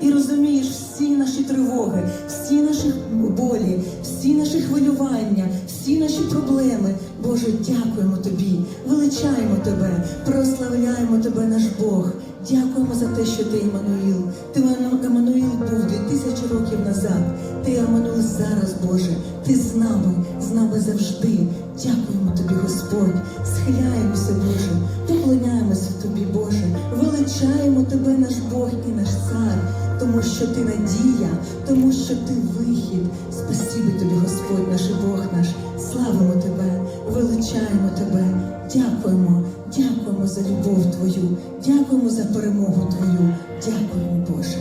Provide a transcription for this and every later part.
і розумієш всі наші тривоги, всі наші болі, всі наші хвилювання, всі наші проблеми. Боже, дякуємо тобі, величаємо тебе, прославляємо тебе, наш Бог. Дякуємо за те, що ти Іммануїл. Ти Іммануїл був дві тисячі років назад. Ти Іммануїл зараз, Боже. Ти з нами, з нами завжди. Дякуємо тобі, Господь. Схиляємося, Боже, поклоняємося тобі, Боже. Величаємо тебе, наш Бог і наш цар, тому що ти надія, тому що ти вихід. Спасибі тобі, Господь, наш і Бог наш. Славимо тебе, величаємо тебе. Дякуємо, дякуємо за любов Твою, дякуємо за перемогу Твою. Дякуємо, Боже.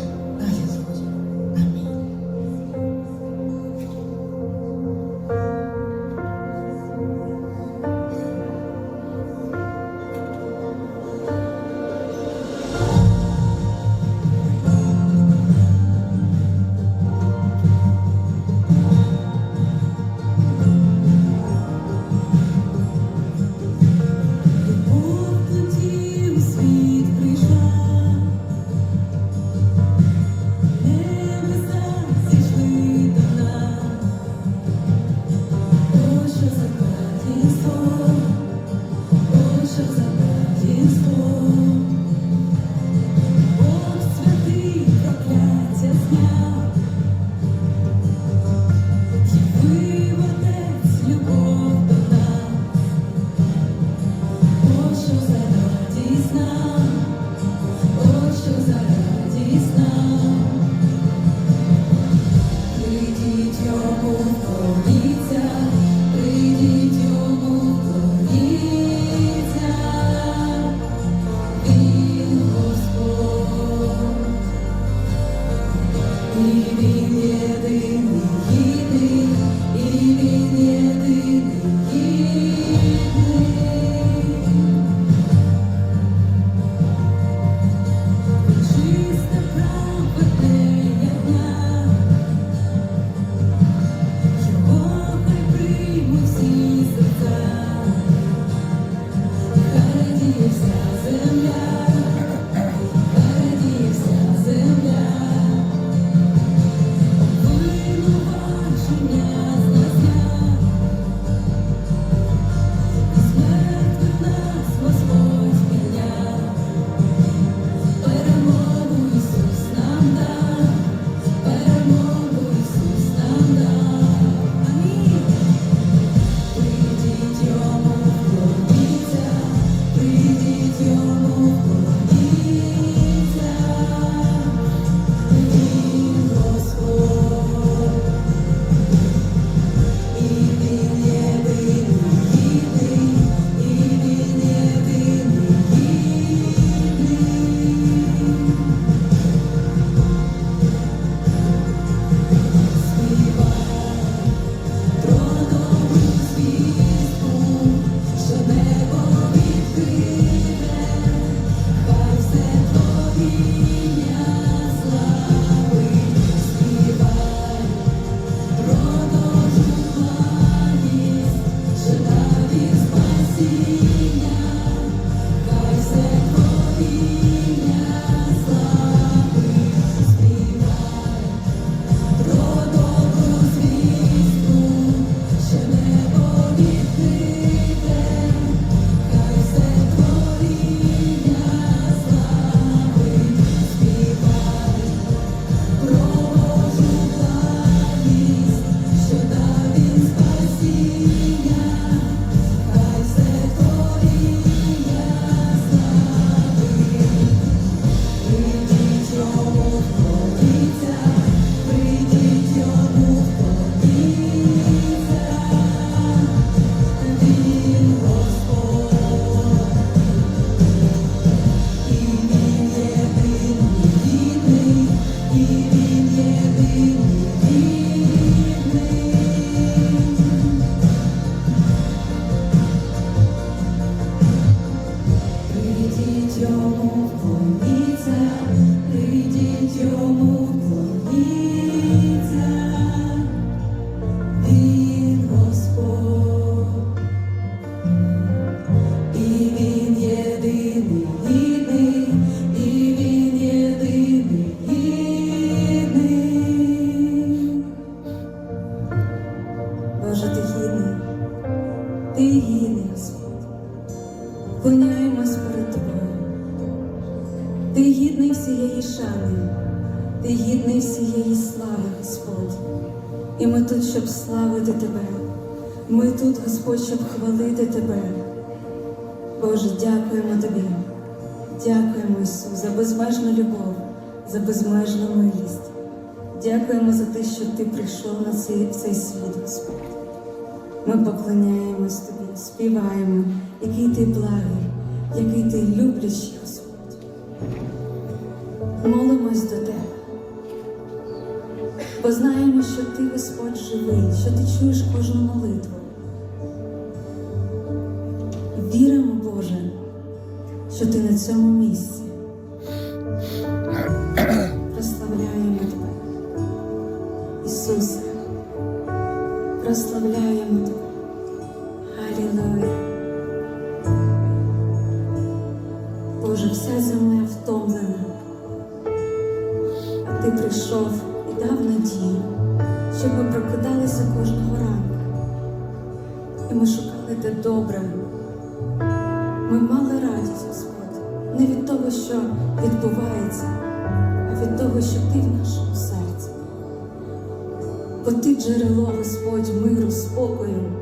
Тебе. Ми тут, Господь, щоб хвалити Тебе. Боже, дякуємо Тобі. Дякуємо, Ісус, за безмежну любов, за безмежну милість. Дякуємо за те, що Ти прийшов на цей, цей світ, Господь. Ми поклоняємось Тобі, співаємо, який ти благий, який ти люблячий, Господь. Молимось до Тебе, бо знаємо, що Ти, Господь, живий, що Ти чуєш кожну молитву. Віримо, Боже, що Ти на цьому місці. Прославляємо Тебе, Ісусе, прославляємо Тебе. Алілуя. Боже, вся земля втомлена, а Ти прийшов дав надію, щоб ми прокидалися кожного ранку. І ми шукали те добре. Ми мали радість, Господь, не від того, що відбувається, а від того, що ти в нашому серці. Бо ти джерело, Господь, миру, спокою.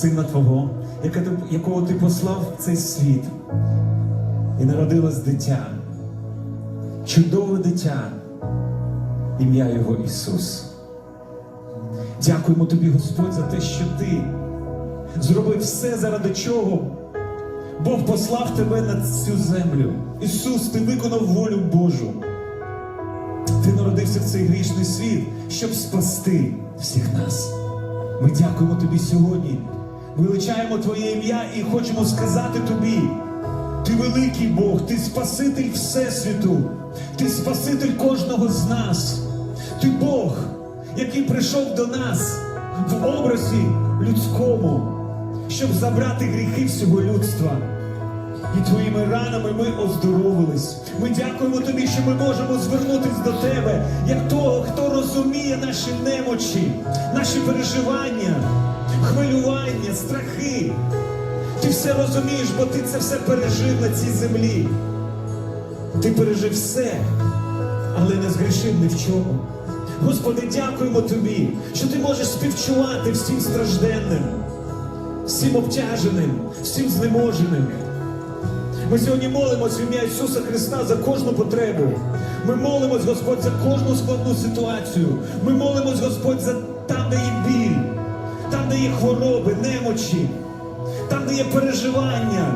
Сина Твого, якого ти послав в цей світ. І народилось дитя, чудове дитя, ім'я Його Ісус. Дякуємо тобі, Господь, за те, що ти зробив все, заради чого Бог послав тебе на цю землю. Ісус, ти виконав волю Божу. Ти народився в цей грішний світ, щоб спасти всіх нас. Ми дякуємо тобі сьогодні. Величаємо Твоє ім'я і хочемо сказати тобі. Ти великий Бог, ти Спаситель Всесвіту, ти Спаситель кожного з нас. Ти Бог, який прийшов до нас в образі людському, щоб забрати гріхи всього людства. І твоїми ранами ми оздоровились. Ми дякуємо тобі, що ми можемо звернутися до тебе, як того, хто розуміє наші немочі, наші переживання, хвилювання, страхи. Ти все розумієш, бо ти це все пережив на цій землі. Ти пережив все, але не згрішив ні в чому. Господи, дякуємо тобі, що ти можеш співчувати всім стражденним, всім обтяженим, всім знеможеним. Ми сьогодні молимось в ім'я Ісуса Христа за кожну потребу. Ми молимось, Господь, за кожну складну ситуацію. Ми молимось, Господь, за там, де є біль, там, де є хвороби, немочі, там, де є переживання,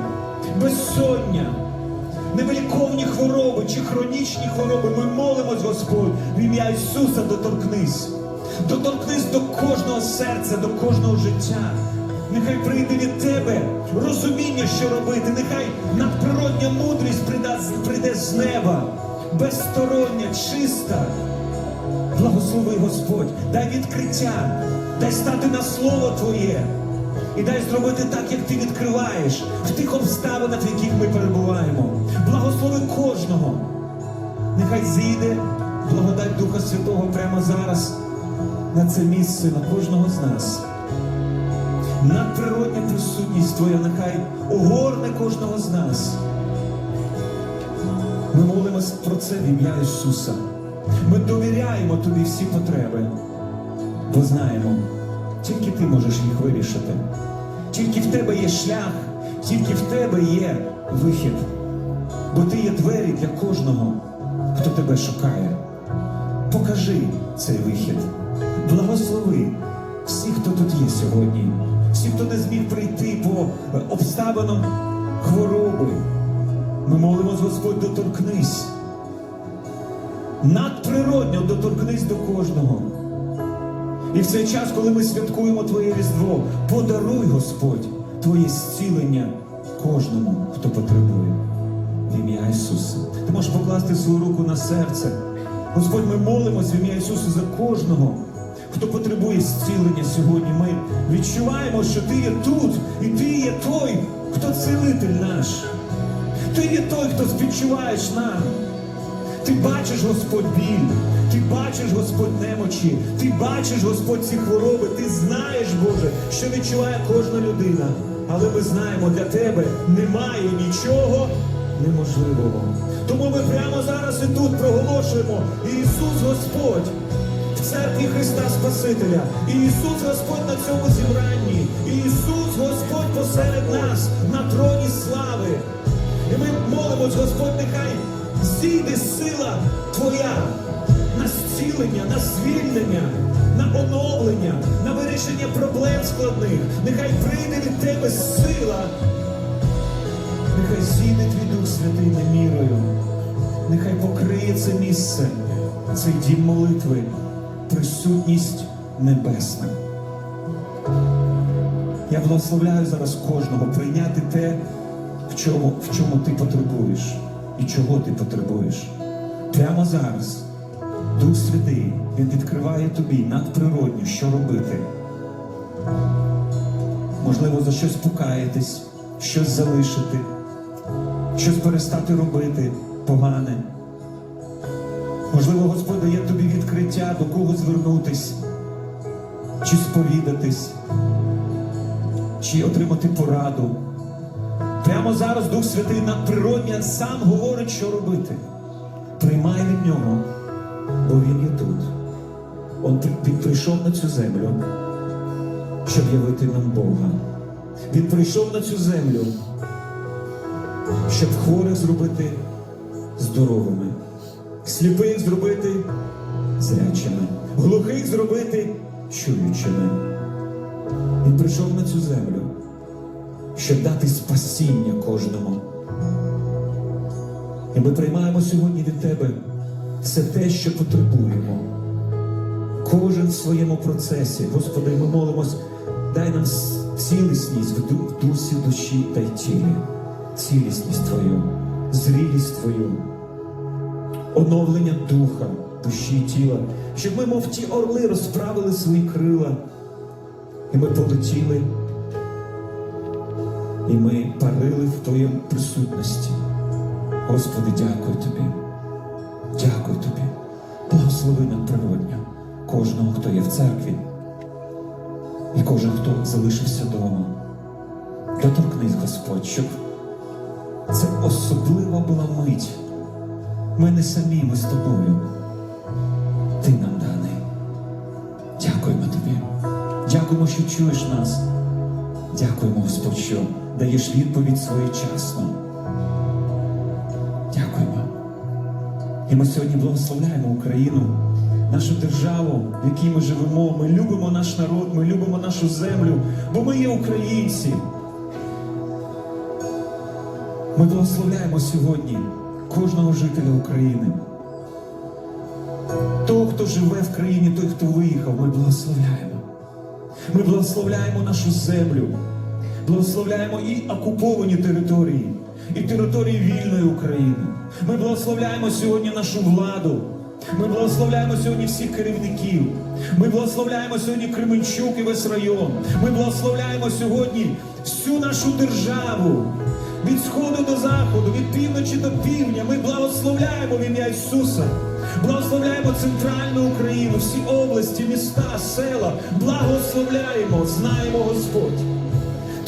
безсоння, невиліковні хвороби чи хронічні хвороби. Ми молимось, Господь, в ім'я Ісуса доторкнись. Доторкнись до кожного серця, до кожного життя. Нехай прийде від тебе розуміння, що робити. Нехай надприродня мудрість прийде, з неба, безстороння, чиста. Благослови Господь, дай відкриття, дай стати на слово Твоє. І дай зробити так, як ти відкриваєш в тих обставинах, в яких ми перебуваємо. Благослови кожного. Нехай зійде благодать Духа Святого прямо зараз на це місце, на кожного з нас. Надприродня присутність Твоя нехай огорне кожного з нас. Ми молимось про це в ім'я Ісуса. Ми довіряємо Тобі всі потреби, бо знаємо, тільки Ти можеш їх вирішити. Тільки в Тебе є шлях, тільки в Тебе є вихід. Бо Ти є двері для кожного, хто тебе шукає. Покажи цей вихід. Благослови всіх, хто тут є сьогодні, всі, хто не зміг прийти по е, обставинам хвороби. Ми молимось, Господь, доторкнись. Надприродньо доторкнись до кожного. І в цей час, коли ми святкуємо Твоє Різдво, подаруй, Господь, Твоє зцілення кожному, хто потребує. В ім'я Ісуса. Ти можеш покласти свою руку на серце. Господь, ми молимось в ім'я Ісуса за кожного, хто потребує зцілення сьогодні. Ми відчуваємо, що Ти є тут, і Ти є той, хто цілитель наш. Ти є той, хто співчуваєш нам. Ти бачиш, Господь, біль, ти бачиш, Господь, немочі, ти бачиш, Господь, ці хвороби, ти знаєш, Боже, що відчуває кожна людина. Але ми знаємо, для тебе немає нічого неможливого. Тому ми прямо зараз і тут проголошуємо Ісус Господь в церкві Христа Спасителя. Ісус Господь на цьому зібранні. Ісус Господь посеред нас на троні слави. І ми молимось, Господь, нехай зійде сила Твоя на зцілення, на звільнення, на оновлення, на вирішення проблем складних. Нехай прийде від Тебе сила. Нехай зійде твій Дух Святий немірою. Нехай покриє це місце, цей дім молитви, присутність небесна. Я благословляю зараз кожного прийняти те, в чому, в чому ти потребуєш і чого ти потребуєш. Прямо зараз Дух Святий, Він відкриває тобі надприродньо, що робити. Можливо, за щось покаятись, щось залишити, щось перестати робити погане. Можливо, Господь дає тобі відкриття, до кого звернутись, чи сповідатись, чи отримати пораду. Прямо зараз Дух Святий надприродня сам говорить, що робити. Приймай від нього, бо він є тут. Он при- прийшов на цю землю, щоб явити нам Бога. Він прийшов на цю землю, щоб хворих зробити здоровими, сліпих зробити зрячими, глухих зробити чуючими. Він прийшов на цю землю, щоб дати спасіння кожному. І ми приймаємо сьогодні від Тебе все те, що потребуємо. Кожен в своєму процесі. Господи, ми молимось, дай нам цілісність в ду- в дусі, душі та й тілі. Цілісність Твою, зрілість Твою, оновлення духа, душі і тіла, щоб ми, мов ті орли, розправили свої крила, і ми полетіли, і ми парили в Твоєму присутності. Господи, дякую Тобі. Дякую Тобі. Благослови надприродньо кожного, хто є в церкві, і кожен, хто залишився вдома. Доторкнись, Господь, щоб це особлива була мить. Ми не самі, ми з тобою. Ти нам даний. Дякуємо тобі. Дякуємо, що чуєш нас. Дякуємо, Господь, що даєш відповідь своєчасно. Дякуємо. І ми сьогодні благословляємо Україну, нашу державу, в якій ми живемо. Ми любимо наш народ, ми любимо нашу землю, бо ми є українці. Ми благословляємо сьогодні кожного жителя України. Того, хто живе в країні, той, хто виїхав, ми благословляємо. Ми благословляємо нашу землю, благословляємо і окуповані території, і території вільної України. Ми благословляємо сьогодні нашу владу. Ми благословляємо сьогодні всіх керівників. Ми благословляємо сьогодні Кременчук і весь район. Ми благословляємо сьогодні всю нашу державу. Від сходу до заходу, від півночі до півдня. Ми благословляємо в ім'я Ісуса. Благословляємо центральну Україну, всі області, міста, села. Благословляємо, знаємо Господь.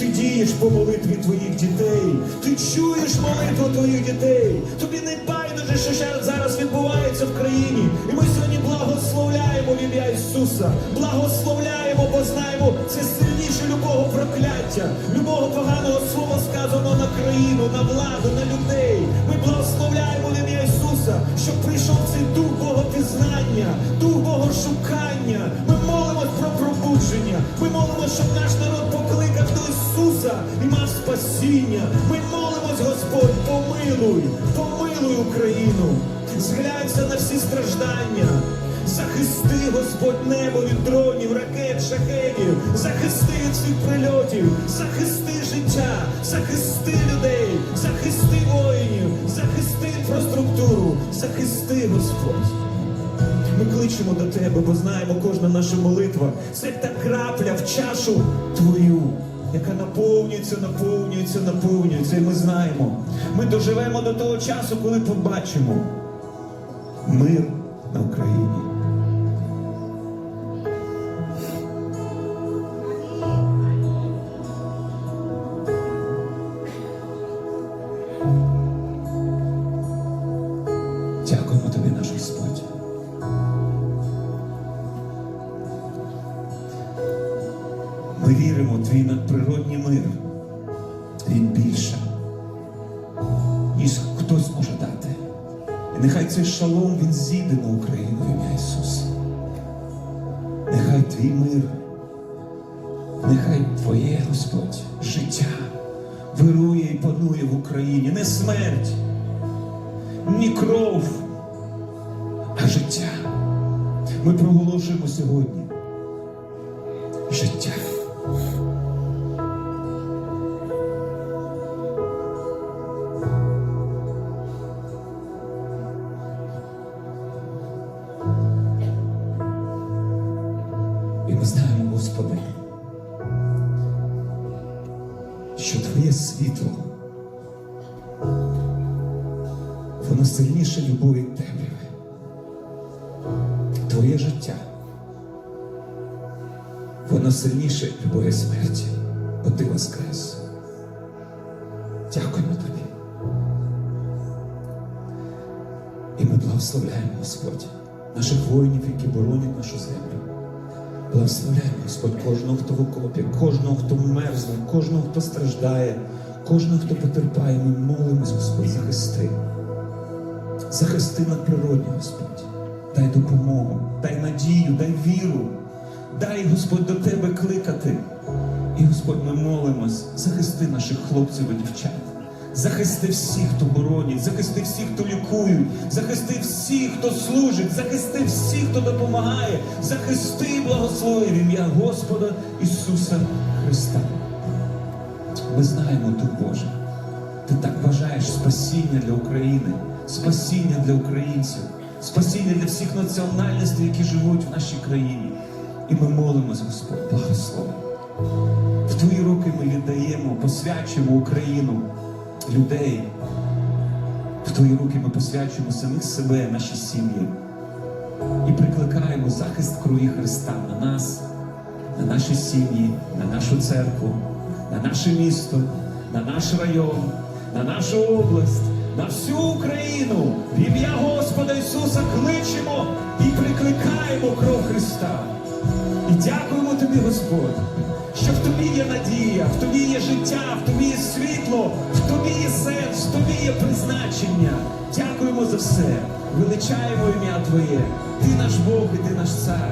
Ти дієш по молитві твоїх дітей. Ти чуєш молитву твоїх дітей. Тобі не байдуже, що ще зараз відбувається в країні. І ми сьогодні благословляємо в ім'я Ісуса. Благословляємо, бо знаємо, це сильніше любого прокляття, любого поганого слова сказаного на країну, на владу, на людей. Ми благословляємо в ім'я Ісуса, щоб прийшов цей дух Богопізнання, дух Богошукання. Ми молимось про пробудження. Ми молимось, щоб наш народ покликав до Ісуса мав спасіння. Ми молимось, Господь, помилуй, помилуй Україну. Зглянься на всі страждання. Захисти, Господь, небо від дронів, ракет, шахедів, захисти від всіх прильотів, захисти життя, захисти людей, захисти воїнів, захисти інфраструктуру, захисти, Господь. Ми кличемо до тебе, бо знаємо, кожна наша молитва це та крапля в чашу твою, яка наповнюється, наповнюється, наповнюється. І ми знаємо. Ми доживемо до того часу, коли побачимо мир на Україні. Вирує і панує в Україні. Не смерть, ні кров, а життя. Ми проголошуємо сьогодні життя. Наших воїнів, які боронять нашу землю. Благословляємо, Господь, кожного, хто в окопі, кожного, хто мерзне, кожного, хто страждає, кожного, хто потерпає. Ми молимось, Господь, захисти. Захисти надприродні, Господь. Дай допомогу, дай надію, дай віру. Дай, Господь, до Тебе кликати. І, Господь, ми молимось, захисти наших хлопців і дівчат. Захисти всіх, хто боронять, захисти всіх, хто лікують, захисти всіх, хто служить, захисти всіх, хто допомагає, захисти і благослови в ім'я Господа Ісуса Христа. Ми знаємо, Дух Боже, ти так бажаєш спасіння для України, спасіння для українців, спасіння для всіх національностей, які живуть в нашій країні. І ми молимось, Господь, благослови. В твої руки ми віддаємо, посвячуємо Україну, людей. В твої руки ми посвячуємо самих себе, наші сім'ї. І прикликаємо захист крові Христа на нас, на наші сім'ї, на нашу церкву, на наше місто, на наш район, на нашу область, на всю Україну. В ім'я Господа Ісуса кличемо і прикликаємо кров Христа. І дякуємо тобі, Господь, що в тобі є надія, в тобі є життя, в тобі є світло, в тобі є сенс, в тобі є призначення. Дякуємо за все. Величаємо ім'я Твоє. Ти наш Бог і ти наш цар.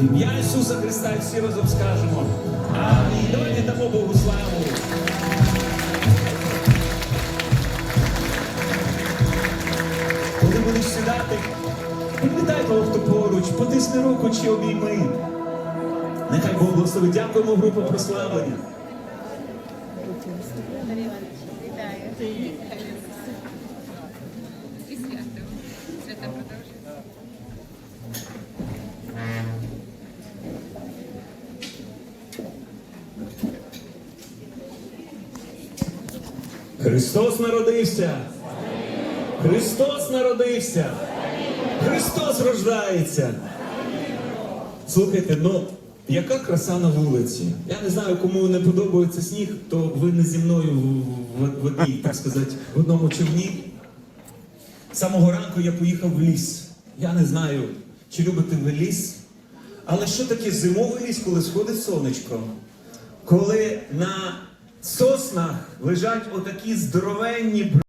В ім'я Ісуса Христа і всі разом скажемо. Амінь. Давайте дамо Богу славу. Коли будеш сідати, привітай того, хто поруч, потисни руку чи обійми. Нехай Бог благословить. Дякуємо група прославлення. Христос народився. Христос народився. Христос рождається. Слухайте, ну яка краса на вулиці? Я не знаю, кому не подобається сніг, то ви не зі мною в, одній, так сказати, в одному човні. Самого ранку я поїхав в ліс. Я не знаю, чи любите ви ліс. Але що таке зимовий ліс, коли сходить сонечко? Коли на соснах лежать отакі здоровенні